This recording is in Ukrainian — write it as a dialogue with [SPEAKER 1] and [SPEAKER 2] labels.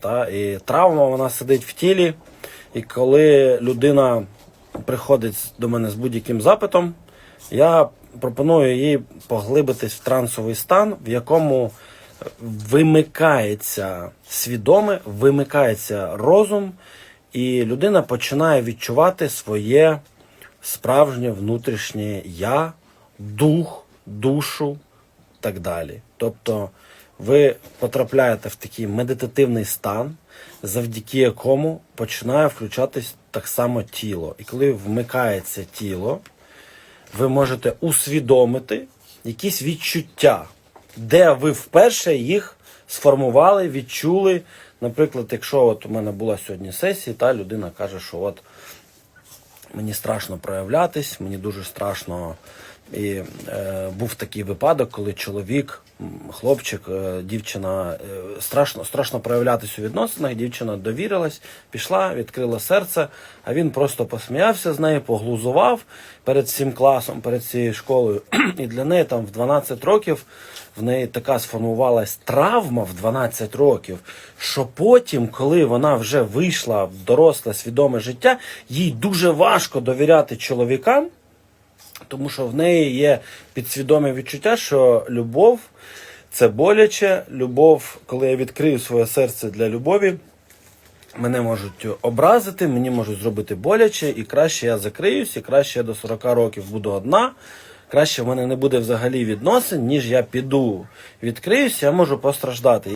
[SPEAKER 1] Та? І травма вона сидить в тілі. І коли людина приходить до мене з будь-яким запитом, я пропоную їй поглибитись в трансовий стан, в якому вимикається свідоме, вимикається розум, і людина починає відчувати своє справжнє внутрішнє я, дух, душу так далі. Тобто ви потрапляєте в такий медитативний стан, завдяки якому починає включатись так само тіло. І коли вмикається тіло, ви можете усвідомити якісь відчуття, де ви вперше їх сформували, відчули. Наприклад, якщо от у мене була сьогодні сесія, та людина каже, що от мені страшно проявлятись, мені дуже страшно. І е, був такий випадок, коли чоловік, хлопчик, е, дівчина е, страшно, страшно проявлятись у відносинах. Дівчина довірилась, пішла, відкрила серце, а він просто посміявся з нею, поглузував перед всім класом, перед цією школою. І для неї там в 12 років в неї така сформувалась травма в 12 років, що потім, коли вона вже вийшла в доросле свідоме життя, їй дуже важко довіряти чоловікам. Тому що в неї є підсвідоме відчуття, що любов це боляче. Любов, коли я відкрию своє серце для любові, мене можуть образити, мені можуть зробити боляче, і краще я закриюсь, і краще я до 40 років буду одна. Краще в мене не буде взагалі відносин, ніж я піду відкриюсь, я можу постраждати.